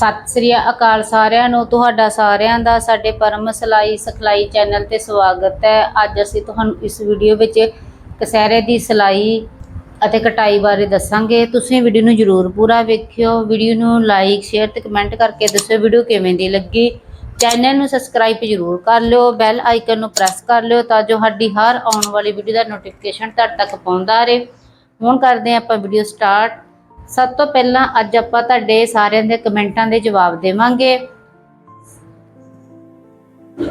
ਸਤਿ ਸ੍ਰੀ ਅਕਾਲ ਸਾਰਿਆਂ ਨੂੰ, ਤੁਹਾਡਾ ਸਾਰਿਆਂ ਦਾ ਸਾਡੇ ਪਰਮ ਸਲਾਈ ਸਿਖਲਾਈ ਚੈਨਲ ਤੇ ਸਵਾਗਤ ਹੈ। ਅੱਜ ਅਸੀਂ ਤੁਹਾਨੂੰ ਇਸ ਵੀਡੀਓ ਵਿੱਚ ਕਸਹਿਰੇ ਦੀ ਸਲਾਈ ਅਤੇ ਕਟਾਈ ਬਾਰੇ ਦੱਸਾਂਗੇ। ਤੁਸੀਂ ਵੀਡੀਓ ਨੂੰ ਜਰੂਰ ਪੂਰਾ ਵੇਖਿਓ। ਵੀਡੀਓ ਨੂੰ ਲਾਈਕ, ਸ਼ੇਅਰ ਤੇ ਕਮੈਂਟ ਕਰਕੇ ਦੱਸਿਓ ਵੀਡੀਓ ਕਿਵੇਂ ਦੀ ਲੱਗੀ। ਚੈਨਲ ਨੂੰ ਸਬਸਕ੍ਰਾਈਬ ਜਰੂਰ ਕਰ ਲਿਓ। ਬੈਲ ਆਈਕਨ ਨੂੰ ਪ੍ਰੈਸ ਕਰ ਲਿਓ ਤਾਂ ਜੋ ਸਾਡੀ ਹਰ ਆਉਣ ਵਾਲੀ ਵੀਡੀਓ ਦਾ ਨੋਟੀਫਿਕੇਸ਼ਨ ਤੁਹਾਡੇ ਤੱਕ ਪਹੁੰਚਦਾ ਰਹੇ। ਹੁਣ ਕਰਦੇ ਹਾਂ ਆਪਾਂ ਵੀਡੀਓ ਸਟਾਰਟ। ਸਭ ਤੋਂ ਪਹਿਲਾਂ ਅੱਜ ਆਪਾਂ ਤੁਹਾਡੇ ਸਾਰਿਆਂ ਦੇ ਕਮੈਂਟਾਂ ਦੇ ਜਵਾਬ ਦੇਵਾਂਗੇ।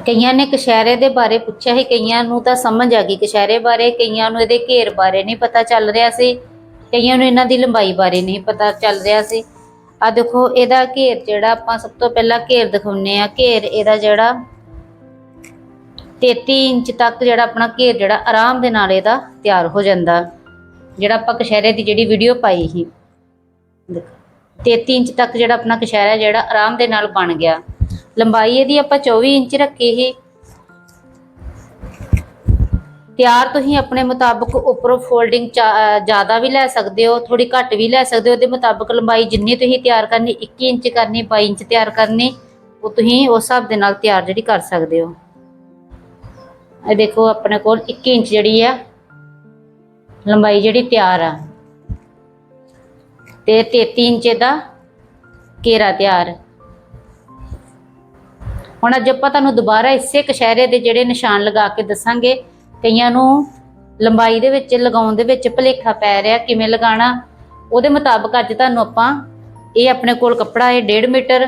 ਕਈਆਂ ਨੇ ਕਸ਼ਹਿਰੇ ਦੇ ਬਾਰੇ ਪੁੱਛਿਆ ਸੀ, ਕਈਆਂ ਨੂੰ ਤਾਂ ਸਮਝ ਆ ਗਈ ਕਸ਼ਹਿਰੇ ਬਾਰੇ, ਕਈਆਂ ਨੂੰ ਇਹਦੇ ਘੇਰ ਬਾਰੇ ਨਹੀਂ ਪਤਾ ਚੱਲ ਰਿਹਾ ਸੀ, ਕਈਆਂ ਨੂੰ ਇਹਨਾਂ ਦੀ ਲੰਬਾਈ ਬਾਰੇ ਨਹੀਂ ਪਤਾ ਚੱਲ ਰਿਹਾ ਸੀ। ਆ ਦੇਖੋ, ਇਹਦਾ ਘੇਰ ਜਿਹੜਾ ਆਪਾਂ ਸਭ ਤੋਂ ਪਹਿਲਾਂ ਘੇਰ ਦਿਖਾਉਨੇ ਆ ਘੇਰ ਇਹਦਾ ਜਿਹੜਾ 33 ਇੰਚ ਤੱਕ ਜਿਹੜਾ ਆਪਣਾ ਘੇਰ ਜਿਹੜਾ ਆਰਾਮ ਦੇ ਨਾਲ ਇਹਦਾ ਤਿਆਰ ਹੋ ਜਾਂਦਾ, ਜਿਹੜਾ ਆਪਾਂ ਕਸ਼ਹਿਰੇ ਦੀ ਜਿਹੜੀ ਵੀਡੀਓ ਪਾਈ ਸੀ। ਦੇਖੋ 33 ਇੰਚ ਤੱਕ ਜਿਹੜਾ ਆਪਣਾ ਕਸ਼ਹਿਰਾ ਜਿਹੜਾ ਆਰਾਮ ਦੇ ਨਾਲ ਬਣ ਗਿਆ। ਲੰਬਾਈ ਇਹਦੀ ਆਪਾਂ 24 ਇੰਚ ਰੱਖੀ ਸੀ। ਤਿਆਰ ਤੁਸੀਂ ਆਪਣੇ ਮੁਤਾਬਕ ਉੱਪਰੋਂ ਫੋਲਡਿੰਗ ਜ਼ਿਆਦਾ ਵੀ ਲੈ ਸਕਦੇ ਹੋ ਥੋੜੀ ਘੱਟ ਵੀ ਲੈ ਸਕਦੇ ਹੋ। ਉਹਦੇ ਮੁਤਾਬਕ ਲੰਬਾਈ ਜਿੰਨੀ ਤੁਸੀਂ ਤਿਆਰ ਕਰਨੀ 21 ਇੰਚ ਕਰਨੀ 22 ਇੰਚ ਤਿਆਰ ਕਰਨੀ, ਉਹ ਤੁਸੀਂ ਉਸ ਹਿਸਾਬ ਦੇ ਨਾਲ ਤਿਆਰ ਜਿਹੜੀ ਕਰ ਸਕਦੇ ਹੋ। ਇਹ ਦੇਖੋ ਆਪਣੇ ਕੋਲ 21 ਇੰਚ ਜਿਹੜੀ ਆ, ਲੰਬਾਈ ਜਿਹੜੀ ਤਿਆਰ ਆ। ਤੇ 33 ਇੰਚ ਦਾ ਘੇਰਾ ਤਿਆਰ। ਹੁਣ ਅੱਜ ਆਪਾਂ ਤੁਹਾਨੂੰ ਦੁਬਾਰਾ ਇਸੇ ਕਸ਼ਹਿਰੇ ਦੇ ਜਿਹੜੇ ਨਿਸ਼ਾਨ ਲਗਾ ਕੇ ਦੱਸਾਂਗੇ। ਕਈਆਂ ਨੂੰ ਲੰਬਾਈ ਦੇ ਵਿੱਚ, ਲਗਾਉਣ ਦੇ ਵਿੱਚ ਭੁਲੇਖਾ ਪੈ ਰਿਹਾ ਕਿਵੇਂ ਲਗਾਉਣਾ, ਉਹਦੇ ਮੁਤਾਬਕ ਅੱਜ ਤੁਹਾਨੂੰ ਆਪਾਂ ਇਹ ਆਪਣੇ ਕੋਲ ਕੱਪੜਾ ਹੈ 1.5 ਮੀਟਰ।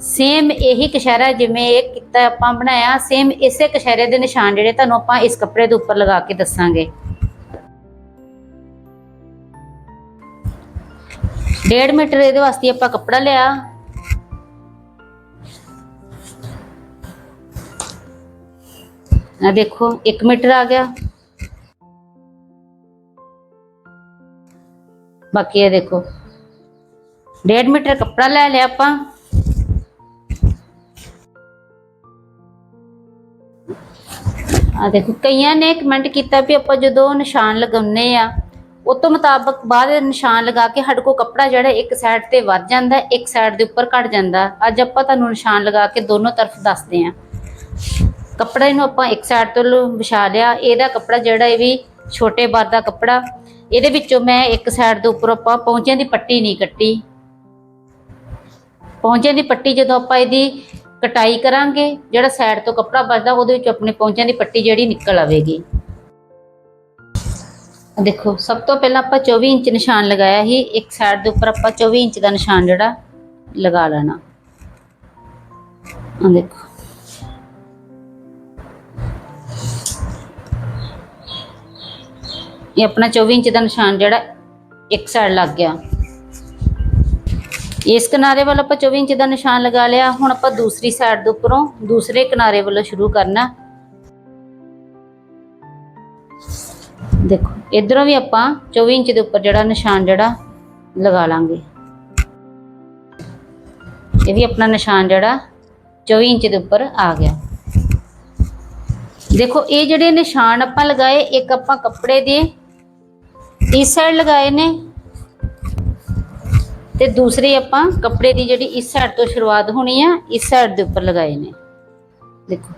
ਸੇਮ ਇਹੀ ਕਸ਼ਹਿਰਾ ਜਿਵੇਂ ਇਹ ਕੀਤਾ ਆਪਾਂ ਬਣਾਇਆ, ਸੇਮ ਇਸੇ ਕਸ਼ਹਿਰੇ ਦੇ ਨਿਸ਼ਾਨ ਜਿਹੜੇ ਤੁਹਾਨੂੰ ਆਪਾਂ ਇਸ ਕੱਪੜੇ ਦੇ ਉੱਪਰ ਲਗਾ ਕੇ ਦੱਸਾਂਗੇ। ਡੇਢ ਮੀਟਰ ਇਹਦੇ ਵਾਸਤੇ ਆਪਾਂ ਕੱਪੜਾ ਲਿਆ। ਆ ਦੇਖੋ 1 ਮੀਟਰ ਆ ਗਿਆ। ਬਾਕੀ ਇਹ ਦੇਖੋ, ਡੇਢ ਮੀਟਰ ਕੱਪੜਾ ਲੈ ਲਿਆ ਆਪਾਂ। ਆ ਦੇਖੋ, ਕਈਆਂ ਨੇ ਕਮੈਂਟ ਕੀਤਾ ਵੀ ਆਪਾਂ ਜਦੋਂ ਨਿਸ਼ਾਨ ਲਗਾਉਨੇ ਆ ਉਹ ਤੋਂ ਮੁਤਾਬਕ ਬਾਅਦ ਨਿਸ਼ਾਨ ਲਗਾ ਕੇ ਸਾਡੇ ਕੋਲ ਕੱਪੜਾ ਜਿਹੜਾ ਇੱਕ ਸਾਈਡ ਤੇ ਵੱਧ ਜਾਂਦਾ ਇੱਕ ਸਾਈਡ ਦੇ ਉੱਪਰ ਘਟ ਜਾਂਦਾ ਅੱਜ ਆਪਾਂ ਤੁਹਾਨੂੰ ਨਿਸ਼ਾਨ ਲਗਾ ਕੇ ਦੋਨੋਂ ਤਰਫ ਦੱਸਦੇ ਆ ਕੱਪੜੇ ਇਹਨੂੰ ਆਪਾਂ ਇੱਕ ਸਾਈਡ ਤੋਂ ਲ- ਵਿਛਾ ਲਿਆ। ਇਹਦਾ ਕੱਪੜਾ ਜਿਹੜਾ ਇਹ ਵੀ ਛੋਟੇ ਬਾਰ ਦਾ ਕੱਪੜਾ, ਇਹਦੇ ਵਿੱਚੋਂ ਮੈਂ ਇੱਕ ਸਾਈਡ ਦੇ ਉੱਪਰ ਆਪਾਂ ਪੌਂਚਿਆਂ ਦੀ ਪੱਟੀ ਨਹੀਂ ਕੱਟੀ। ਪੌਂਚਿਆਂ ਦੀ ਪੱਟੀ ਜਦੋਂ ਆਪਾਂ ਇਹਦੀ ਕਟਾਈ ਕਰਾਂਗੇ, ਜਿਹੜਾ ਸਾਈਡ ਤੋਂ ਕੱਪੜਾ ਬਚਦਾ ਉਹਦੇ ਵਿੱਚ ਆਪਣੇ ਪੌਂਚਿਆਂ ਦੀ ਪੱਟੀ ਜਿਹੜੀ ਨਿਕਲ ਆਵੇਗੀ। ਦੇਖੋ, ਸਭ ਤੋਂ ਪਹਿਲਾਂ ਆਪਾਂ 24 ਇੰਚ ਨਿਸ਼ਾਨ ਲਗਾਇਆ ਸੀ। ਇੱਕ ਸਾਈਡ ਦੇ ਉੱਪਰ ਆਪਾਂ 24 ਇੰਚ ਦਾ ਨਿਸ਼ਾਨ ਜਿਹੜਾ ਲਗਾ ਲੈਣਾ। ਆ ਦੇਖੋ। ਇਹ ਆਪਣਾ 24 ਇੰਚ ਦਾ ਨਿਸ਼ਾਨ ਜਿਹੜਾ ਇੱਕ ਸਾਈਡ ਲੱਗ ਗਿਆ। ਇਸ ਕਿਨਾਰੇ ਵੱਲ ਆਪਾਂ 24 ਇੰਚ ਦਾ ਨਿਸ਼ਾਨ ਲਗਾ ਲਿਆ। ਹੁਣ ਆਪਾਂ ਦੂਸਰੀ ਸਾਈਡ ਦੇ ਉੱਪਰੋਂ ਦੂਸਰੇ ਕਿਨਾਰੇ ਵੱਲੋਂ ਸ਼ੁਰੂ ਕਰਨਾ। ਦੇਖੋ, ਇਧਰੋਂ ਵੀ ਆਪਾਂ 24 ਇੰਚ ਦੇ ਉੱਪਰ ਜਿਹੜਾ ਨਿਸ਼ਾਨ ਜਿਹੜਾ ਲਗਾ ਲਾਂਗੇ। ਇਹ ਵੀ ਆਪਣਾ ਨਿਸ਼ਾਨ ਜਿਹੜਾ 24 ਇੰਚ ਦੇ ਉੱਪਰ ਆ ਗਿਆ। ਦੇਖੋ, ਇਹ ਜਿਹੜੇ ਨਿਸ਼ਾਨ ਆਪਾਂ ਲਗਾਏ, ਇੱਕ ਆਪਾਂ ਕੱਪੜੇ ਦੇ ਇਸ ਸਾਈਡ ਲਗਾਏ ਨੇ ਤੇ ਦੂਸਰੇ ਆਪਾਂ ਕੱਪੜੇ ਦੀ ਜਿਹੜੀ ਇਸ ਸਾਈਡ ਤੋਂ ਸ਼ੁਰੂਆਤ ਹੋਣੀ ਆ, ਇਸ ਸਾਈਡ ਦੇ ਉੱਪਰ ਲਗਾਏ ਨੇ। ਦੇਖੋ,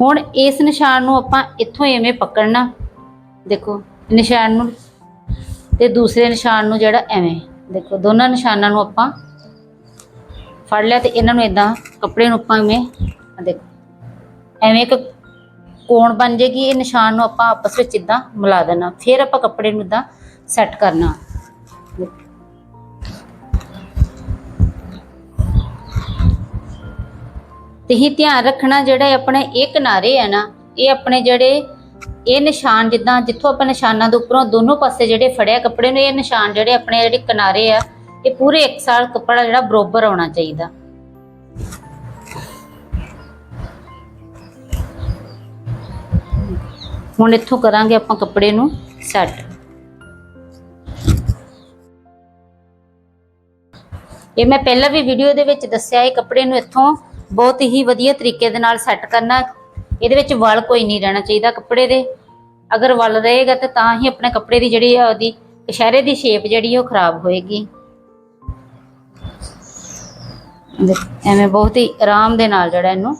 ਹੁਣ ਇਸ ਨਿਸ਼ਾਨ ਨੂੰ ਆਪਾਂ ਇੱਥੋਂ ਐਵੇਂ ਪਕੜਨਾ। ਦੇਖੋ, ਨਿਸ਼ਾਨ ਨੂੰ ਤੇ ਦੂਸਰੇ ਨਿਸ਼ਾਨ ਨੂੰ ਜਿਹੜਾ ਐਵੇਂ, ਦੇਖੋ, ਦੋਨਾਂ ਨਿਸ਼ਾਨਾਂ ਨੂੰ ਆਪਾਂ ਫੜ ਲਿਆ ਤੇ ਇਹਨਾਂ ਨੂੰ ਇਦਾਂ ਕੱਪੜੇ ਨੂੰ ਆਪਾਂ ਐਵੇਂ ਦੇਖੋ, ਐਵੇਂ ਇੱਕ ਕੋਣ ਬਣ ਜੇਗੀ ਇਹ ਨਿਸ਼ਾਨ ਨੂੰ ਆਪਾਂ ਆਪਸ ਵਿੱਚ ਇਦਾਂ ਮਿਲਾ ਦੇਣਾ, ਫਿਰ ਆਪਾਂ ਕੱਪੜੇ ਨੂੰ ਇਦਾਂ ਸੈੱਟ ਕਰਨਾ। ਤੇ ਹੀ ਧਿਆਨ ਰੱਖਣਾ ਜਿਹੜਾ ਆਪਣੇ ਇਹ ਕਿਨਾਰੇ ਆ ਨਾ, ਇਹ ਆਪਣੇ ਜਿਹੜੇ ਇਹ ਨਿਸ਼ਾਨ ਜਿੱਦਾਂ ਜਿੱਥੋਂ ਆਪਾਂ ਨਿਸ਼ਾਨਾਂ ਦੇ ਉੱਪਰੋਂ ਦੋਨੋਂ ਪਾਸੇ ਜਿਹੜੇ ਫੜਿਆ ਕੱਪੜੇ ਨੂੰ, ਇਹ ਨਿਸ਼ਾਨ ਜਿਹੜੇ ਆਪਣੇ ਜਿਹੜੇ ਕਿਨਾਰੇ ਆ, ਇਹ ਪੂਰੇ ਇੱਕ ਸਾਲ ਕੱਪੜਾ ਜਿਹੜਾ ਬਰੋਬਰ ਆਉਣਾ ਚਾਹੀਦਾ। ਹੁਣ ਇੱਥੋਂ ਕਰਾਂਗੇ ਆਪਾਂ ਕੱਪੜੇ ਨੂੰ ਸੈੱਟ। ਇਹ ਮੈਂ ਪਹਿਲਾਂ ਵੀ ਵੀਡੀਓ ਦੇ ਵਿੱਚ ਦੱਸਿਆ, ਇਹ ਕੱਪੜੇ ਨੂੰ ਇੱਥੋਂ ਬਹੁਤ ਹੀ ਵਧੀਆ ਤਰੀਕੇ ਦੇ ਨਾਲ ਸੈੱਟ ਕਰਨਾ ਇਹਦੇ ਵਿੱਚ ਵਲ ਕੋਈ ਨਹੀਂ ਰਹਿਣਾ ਚਾਹੀਦਾ ਕੱਪੜੇ ਦੇ। ਅਗਰ ਵਲ ਰਹੇਗਾ ਤੇ ਤਾਂ ਹੀ ਆਪਣੇ ਕੱਪੜੇ ਦੀ ਜਿਹੜੀ ਆ ਉਹਦੀ ਕਸ਼ਹਿਰੇ ਦੀ ਸ਼ੇਪ ਜਿਹੜੀ ਉਹ ਖਰਾਬ ਹੋਏਗੀ। ਐਵੇਂ ਬਹੁਤ ਹੀ ਆਰਾਮ ਦੇ ਨਾਲ ਜਿਹੜਾ ਇਹਨੂੰ।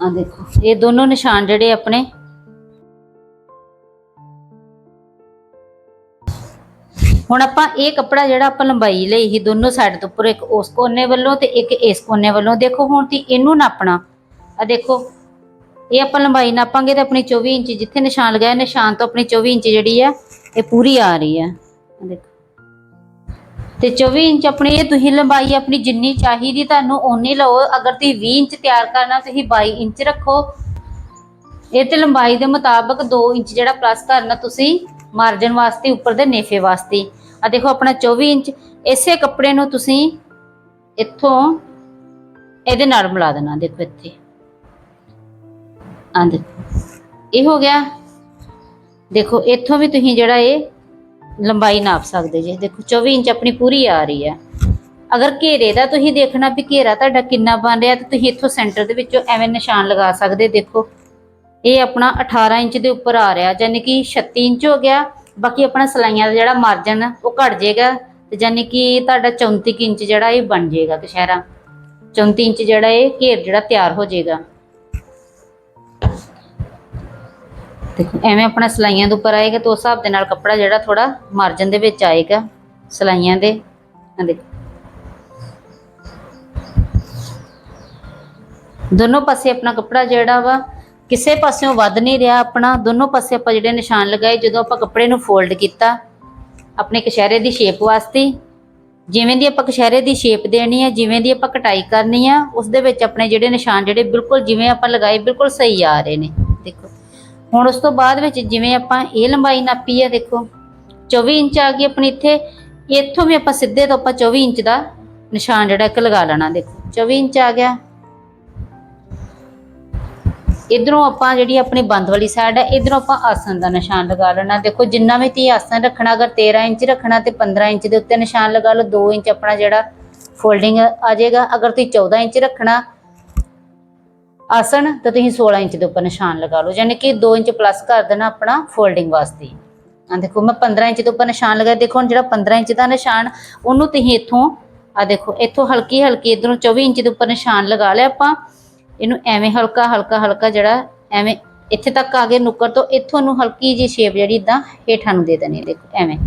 ਆ ਦੇਖੋ, ਇਹ ਦੋਨੋਂ ਨਿਸ਼ਾਨ ਜਿਹੜੇ ਆਪਣੇ ਹੁਣ ਆਪਾਂ ਇਹ ਕੱਪੜਾ ਜਿਹੜਾ ਆਪਾਂ ਲੰਬਾਈ ਲਈ ਸੀ ਦੋਨੋਂ ਸਾਈਡ ਤੋਂ ਉੱਪਰ, ਇੱਕ ਉਸ ਕੋਨੇ ਵੱਲੋਂ ਤੇ ਇੱਕ ਇਸ ਕੋਨੇ ਵੱਲੋਂ। ਦੇਖੋ, ਹੁਣ ਤੀ ਇਹਨੂੰ ਨਾਪਣਾ। ਆ ਦੇਖੋ, ਇਹ ਆਪਾਂ ਲੰਬਾਈ ਨਾਪਾਂਗੇ ਤੇ ਆਪਣੀ 24 ਇੰਚ, ਜਿੱਥੇ ਨਿਸ਼ਾਨ ਲਗਾਇਆ, ਨਿਸ਼ਾਨ ਤੋਂ ਆਪਣੀ 24 ਇੰਚ ਜਿਹੜੀ ਆ, ਇਹ ਪੂਰੀ ਆ ਰਹੀ ਆ। ਆਹ ਦੇਖੋ। ਤੇ 24 ਇੰਚ ਆਪਣੀ, ਇਹ ਤੁਸੀਂ ਲੰਬਾਈ ਆਪਣੀ ਜਿੰਨੀ ਚਾਹੀਦੀ, ਤੁਹਾਨੂੰ ਓਨੀ ਲਓ। ਅਗਰ ਤੁਸੀਂ 20 ਇੰਚ ਤਿਆਰ ਕਰਨਾ, ਤੁਸੀਂ 22 ਇੰਚ ਰੱਖੋ। ਇਹ ਤੇ ਲੰਬਾਈ ਦੇ ਮੁਤਾਬਕ 2 ਇੰਚ ਜਿਹੜਾ ਪਲੱਸ ਕਰਨਾ ਤੁਸੀਂ ਮਾਰਜਨ ਵਾਸਤੇ, ਉੱਪਰ ਦੇ ਨੇਫੇ ਵਾਸਤੇ। ਆ ਦੇਖੋ ਆਪਣਾ 24 ਇੰਚ, ਇਸੇ ਕੱਪੜੇ ਨੂੰ ਤੁਸੀਂ ਇੱਥੋਂ ਇਹਦੇ ਨਾਲ ਮਿਲਾ ਦੇਣਾ, ਦੇਖੋ ਇੱਥੇ। ਆ ਦੇਖੋ, ਇਹ ਹੋ ਗਿਆ। ਦੇਖੋ, ਇੱਥੋਂ ਵੀ ਤੁਸੀਂ ਜਿਹੜਾ ਇਹ ਲੰਬਾਈ ਨਾਪ ਸਕਦੇ ਜੇ। ਦੇਖੋ 24 ਇੰਚ ਆਪਣੀ ਪੂਰੀ ਆ ਰਹੀ ਹੈ। ਅਗਰ ਘੇਰੇ ਦਾ ਤੁਸੀਂ ਦੇਖਣਾ ਵੀ ਘੇਰਾ ਤੁਹਾਡਾ ਕਿੰਨਾ ਬਣ ਰਿਹਾ, ਤਾਂ ਤੁਸੀਂ ਇੱਥੋਂ ਸੈਂਟਰ ਦੇ ਵਿੱਚੋਂ ਐਵੇਂ ਨਿਸ਼ਾਨ ਲਗਾ ਸਕਦੇ, ਦੇਖੋ। ਇਹ ਆਪਣਾ 18 ਇੰਚ ਦੇ ਉੱਪਰ ਆ ਰਿਹਾ ਯਾਨੀ ਕਿ 36 ਇੰਚ ਹੋ ਗਿਆ। ਬਾਕੀ ਆਪਣਾ ਸਲਾਈਆਂ ਦਾ ਜਿਹੜਾ ਮਾਰਜਨ ਉਹ ਘਟ ਜਾਏਗਾ ਤੇ ਯਾਨੀ ਕਿ ਤੁਹਾਡਾ 34 ਇੰਚ ਜਿਹੜਾ ਇਹ ਬਣ ਜਾਏਗਾ ਕਸ਼ਹਿਰਾ 34 ਇੰਚ ਜਿਹੜਾ ਇਹ ਘੇਰ ਜਿਹੜਾ ਤਿਆਰ ਹੋ ਜਾਏਗਾ। ਦੇਖੋ, ਐਵੇਂ ਆਪਣਾ ਸਲਾਈਆਂ ਦੇ ਉੱਪਰ ਆਏਗਾ ਤਾਂ ਉਸ ਹਿਸਾਬ ਦੇ ਨਾਲ ਕੱਪੜਾ ਜਿਹੜਾ ਥੋੜਾ ਮਾਰਜਨ ਦੇ ਵਿੱਚ ਆਏਗਾ ਸਲਾਈਆਂ ਦੇ। ਆਹ ਦੇਖੋ। ਦੋਨੋਂ ਪਾਸੇ ਆਪਣਾ ਕੱਪੜਾ ਜਿਹੜਾ ਵਾ ਕਿਸੇ ਪਾਸਿਓਂ ਵੱਧ ਨਹੀਂ ਰਿਹਾ ਆਪਣਾ, ਦੋਨੋਂ ਪਾਸੇ ਆਪਾਂ ਜਿਹੜੇ ਨਿਸ਼ਾਨ ਲਗਾਏ, ਜਦੋਂ ਆਪਾਂ ਕੱਪੜੇ ਨੂੰ ਫੋਲਡ ਕੀਤਾ, ਆਪਣੇ ਕਸ਼ਹਿਰੇ ਦੀ ਸ਼ੇਪ ਵਾਸਤੇ, ਜਿਵੇਂ ਦੀ ਆਪਾਂ ਕਸ਼ਹਿਰੇ ਦੀ ਸ਼ੇਪ ਦੇਣੀ ਹੈ ਜਿਵੇਂ ਦੀ ਆਪਾਂ ਕਟਾਈ ਕਰਨੀ ਆ ਉਸ ਦੇ ਵਿੱਚ ਆਪਣੇ ਜਿਹੜੇ ਨਿਸ਼ਾਨ ਜਿਹੜੇ ਬਿਲਕੁਲ ਜਿਵੇਂ ਆਪਾਂ ਲਗਾਏ, ਬਿਲਕੁਲ ਸਹੀ ਆ ਰਹੇ ਨੇ, ਦੇਖੋ। ਹੁਣ ਉਸ ਤੋਂ ਬਾਅਦ ਵਿੱਚ ਜਿਵੇਂ ਆਪਾਂ ਇਹ ਲੰਬਾਈ ਨਾਪੀ ਹੈ ਦੇਖੋ 24 ਇੰਚ ਆ ਗਈ ਆਪਣੀ ਇੱਥੇ, ਇੱਥੋਂ ਵੀ ਆਪਾਂ ਸਿੱਧੇ ਤੋਂ ਆਪਾਂ 24 ਇੰਚ ਦਾ ਨਿਸ਼ਾਨ ਜਿਹੜਾ ਇੱਕ ਲਗਾ ਲੈਣਾ, ਦੇਖੋ 24 ਇੰਚ ਆ ਗਿਆ। ਇਧਰੋਂ ਆਪਾਂ ਜਿਹੜੀ ਆਪਣੀ ਬੰਦ ਵਾਲੀ ਸਾਈਡ ਹੈ ਇਧਰੋਂ ਆਪਾਂ ਆਸਣ ਦਾ ਨਿਸ਼ਾਨ ਲਗਾ ਲੈਣਾ। ਦੇਖੋ, ਜਿੰਨਾ ਵੀ ਤੁਸੀਂ ਆਸਣ ਰੱਖਣਾ, ਅਗਰ 13 ਇੰਚ ਰੱਖਣਾ ਤੇ 15 ਇੰਚ ਦੇ ਉੱਤੇ ਨਿਸ਼ਾਨ ਲਗਾ ਲਓ 2 ਇੰਚ ਆਪਣਾ ਜਿਹੜਾ ਫੋਲਡਿੰਗ ਆ ਜਾਏਗਾ। ਅਗਰ ਤੁਸੀਂ 14 ਇੰਚ ਰੱਖਣਾ ਆਸਣ, ਤਾਂ ਤੁਸੀਂ 16 ਇੰਚ ਦੇ ਉੱਪਰ ਨਿਸ਼ਾਨ ਲਗਾ ਲਓ। ਯਾਨੀ ਕਿ 2 ਇੰਚ ਪਲੱਸ ਕਰ ਦੇਣਾ ਆਪਣਾ ਫੋਲਡਿੰਗ ਵਾਸਤੇ। ਆ ਦੇਖੋ, ਮੈਂ 15 ਇੰਚ ਦੇ ਉੱਪਰ ਨਿਸ਼ਾਨ ਲਗਾਇਆ। ਦੇਖੋ, ਹੁਣ ਜਿਹੜਾ 15 ਇੰਚ ਦਾ ਨਿਸ਼ਾਨ, ਉਹਨੂੰ ਤੁਸੀਂ ਇੱਥੋਂ ਆ ਦੇਖੋ, ਇੱਥੋਂ ਹਲਕੀ ਹਲਕੀ ਇਧਰੋਂ 24 ਇੰਚ ਦੇ ਉੱਪਰ ਨਿਸ਼ਾਨ ਲਗਾ ਲਿਆ ਆਪਾਂ। ਇਹਨੂੰ ਐਵੇਂ ਹਲਕਾ ਹਲਕਾ ਹਲਕਾ ਜਿਹੜਾ ਐਵੇਂ ਇੱਥੇ ਤੱਕ ਆ ਗਏ ਨੁੱਕਰ ਤੋਂ ਇੱਥੋਂ ਨੂੰ ਹਲਕੀ ਜੀ ਸ਼ੇਪ ਜਿਹੜੀ ਇਦਾਂ ਹੇਠਾਂ ਨੂੰ ਦੇ ਦੇਣੀ ਦੇਖੋ, ਐਵੇਂ।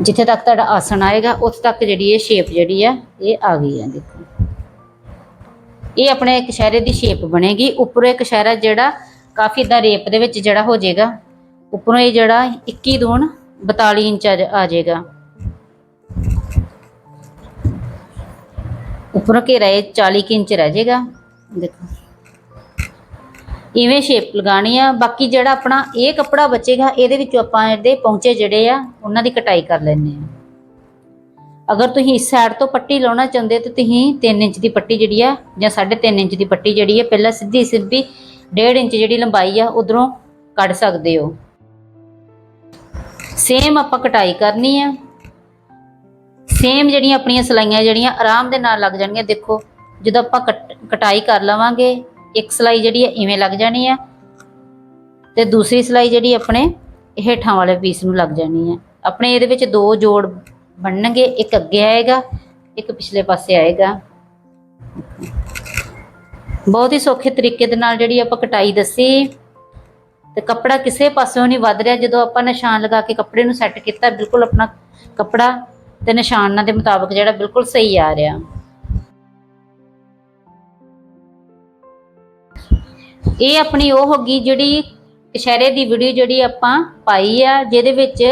ਜਿੱਥੇ ਤੱਕ ਤੁਹਾਡਾ ਆਸਣ ਆਏਗਾ, ਉੱਥੇ ਤੱਕ ਜਿਹੜੀ ਇਹ ਸ਼ੇਪ ਜਿਹੜੀ ਆ, ਇਹ ਆ ਗਈ ਆ ਦੇਖੋ। ਇਹ ਆਪਣੇ ਕਸ਼ਹਿਰੇ ਦੀ ਸ਼ੇਪ ਬਣੇਗੀ। ਉੱਪਰੋਂ ਇੱਕ ਕਸ਼ਹਿਰਾ ਜਿਹੜਾ ਕਾਫੀ ਇਦਾਂ ਰੇਪ ਦੇ ਵਿੱਚ ਜਿਹੜਾ ਹੋ ਜਾਏਗਾ, ਉੱਪਰੋਂ ਇਹ ਜਿਹੜਾ 21 ਦੂਣ 42 ਇੰਚ ਆ ਆ ਜਾਏਗਾ। ਉੱਪਰੋਂ ਘੇਰਾ ਇਹ 40 ਕੁ ਇੰਚ ਰਹਿ ਜਾਏਗਾ। ਦੇਖੋ। ਇਵੇਂ ਸ਼ੇਪ ਲਗਾਣੀ ਆ। ਬਾਕੀ ਜਿਹੜਾ ਆਪਣਾ ਇਹ ਕੱਪੜਾ ਬਚੇਗਾ, ਇਹਦੇ ਵਿੱਚੋਂ ਆਪਾਂ ਇਹਦੇ ਪੌਂਚੇ ਜਿਹੜੇ ਆ, ਉਹਨਾਂ ਦੀ ਕਟਾਈ ਕਰ ਲੈਣੇ ਆ। ਅਗਰ ਤੁਸੀਂ ਇਸ ਸਾਈਡ ਤੋਂ ਪੱਟੀ ਲਾਉਣਾ ਚਾਹੁੰਦੇ ਤਾਂ ਤੁਸੀਂ 3 ਇੰਚ ਦੀ ਪੱਟੀ ਜਿਹੜੀ ਆ, ਜਾਂ 3.5 ਇੰਚ ਦੀ ਪੱਟੀ ਜਿਹੜੀ ਆ, ਪਹਿਲਾਂ ਸਿੱਧੀ ਸਿੱਧੀ 1.5 ਇੰਚ ਜਿਹੜੀ ਲੰਬਾਈ ਆ, ਉਧਰੋਂ ਕੱਢ ਸਕਦੇ ਹੋ। ਸੇਮ ਆਪਾਂ ਕਟਾਈ ਕਰਨੀ ਆ। ਸੇਮ ਜਿਹੜੀਆਂ ਆਪਣੀਆਂ ਸਲਾਈਆਂ ਜਿਹੜੀਆਂ ਆਰਾਮ ਦੇ ਨਾਲ ਲੱਗ ਜਾਣਗੀਆਂ, ਦੇਖੋ, ਜਦੋਂ ਆਪਾਂ ਕਟਾਈ ਕਰ ਲਵਾਂਗੇ, ਇੱਕ ਸਲਾਈ ਜਿਹੜੀ ਹੈ ਇਵੇਂ ਲੱਗ ਜਾਣੀ ਹੈ ਤੇ ਦੂਸਰੀ ਸਲਾਈ ਜਿਹੜੀ ਆਪਣੇ ਹੇਠਾਂ ਵਾਲੇ ਪੀਸ ਨੂੰ ਲੱਗ ਜਾਣੀ ਹੈ। ਆਪਣੇ ਇਹਦੇ ਵਿੱਚ ਦੋ ਜੋੜ ਬਣਨਗੇ, ਇੱਕ ਅੱਗੇ ਆਏਗਾ, ਇੱਕ ਪਿਛਲੇ ਪਾਸੇ ਆਏਗਾ। ਬਹੁਤ ਹੀ ਸੌਖੇ ਤਰੀਕੇ ਦੇ ਨਾਲ ਜਿਹੜੀ ਆਪਾਂ ਕਟਾਈ ਦੱਸੀ, ਤੇ ਕੱਪੜਾ ਕਿਸੇ ਪਾਸਿਓਂ ਨਹੀਂ ਵੱਧ ਰਿਹਾ, ਜਦੋਂ ਆਪਾਂ ਨਿਸ਼ਾਨ ਲਗਾ ਕੇ ਕੱਪੜੇ ਨੂੰ ਸੈੱਟ ਕੀਤਾ, ਬਿਲਕੁਲ ਆਪਣਾ ਕੱਪੜਾ ਤੇ ਨਿਸ਼ਾਨਾਂ ਦੇ ਮੁਤਾਬਕ ਜਿਹੜਾ ਬਿਲਕੁਲ ਸਹੀ ਆ ਰਿਹਾ। ਇਹ ਆਪਣੀ ਉਹ ਹੋ ਗਈ ਜਿਹੜੀ ਕਸ਼ਹਿਰੇ ਦੀ ਵੀਡੀਓ ਜਿਹੜੀ ਆਪਾਂ ਪਾਈ ਆ, ਜਿਹਦੇ ਵਿੱਚ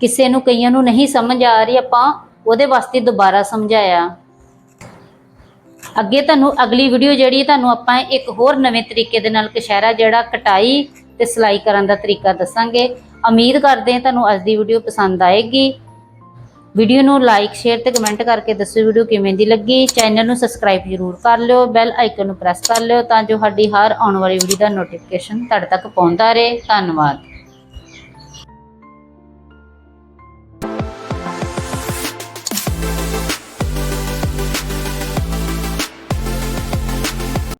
ਕਿਸੇ ਨੂੰ ਕਈਆਂ ਨੂੰ ਨਹੀਂ ਸਮਝ ਆ ਰਹੀ, ਆਪਾਂ ਉਹਦੇ ਵਾਸਤੇ ਦੁਬਾਰਾ ਸਮਝਾਇਆ। ਅੱਗੇ ਤੁਹਾਨੂੰ ਅਗਲੀ ਵੀਡੀਓ ਜਿਹੜੀ ਤੁਹਾਨੂੰ ਆਪਾਂ ਇੱਕ ਹੋਰ ਨਵੇਂ ਤਰੀਕੇ ਦੇ ਨਾਲ ਕਸ਼ਹਿਰਾ ਜਿਹੜਾ ਕਟਾਈ ਤੇ ਸਿਲਾਈ ਕਰਨ ਦਾ ਤਰੀਕਾ ਦੱਸਾਂਗੇ। ਉਮੀਦ ਕਰਦੇ ਹਾਂ ਤੁਹਾਨੂੰ ਅੱਜ ਦੀ ਵੀਡੀਓ ਪਸੰਦ ਆਏਗੀ। ਵੀਡੀਓ ਨੂੰ ਲਾਈਕ, ਸ਼ੇਅਰ ਤੇ ਕਮੈਂਟ ਕਰਕੇ ਦੱਸੋ ਵੀਡੀਓ ਕਿਵੇਂ ਦੀ ਲੱਗੀ। ਚੈਨਲ ਨੂੰ ਸਬਸਕ੍ਰਾਈਬ ਜ਼ਰੂਰ ਕਰ ਲਿਓ ਬੈਲ ਆਈਕਨ ਨੂੰ ਪ੍ਰੈਸ ਕਰ ਲਿਓ ਤਾਂ ਜੋ ਸਾਡੀ ਹਰ ਆਉਣ ਵਾਲੀ ਵੀਡੀਓ ਦਾ ਨੋਟੀਫਿਕੇਸ਼ਨ ਤੁਹਾਡੇ ਤੱਕ ਪਹੁੰਚਦਾ ਰਹੇ। ਧੰਨਵਾਦ।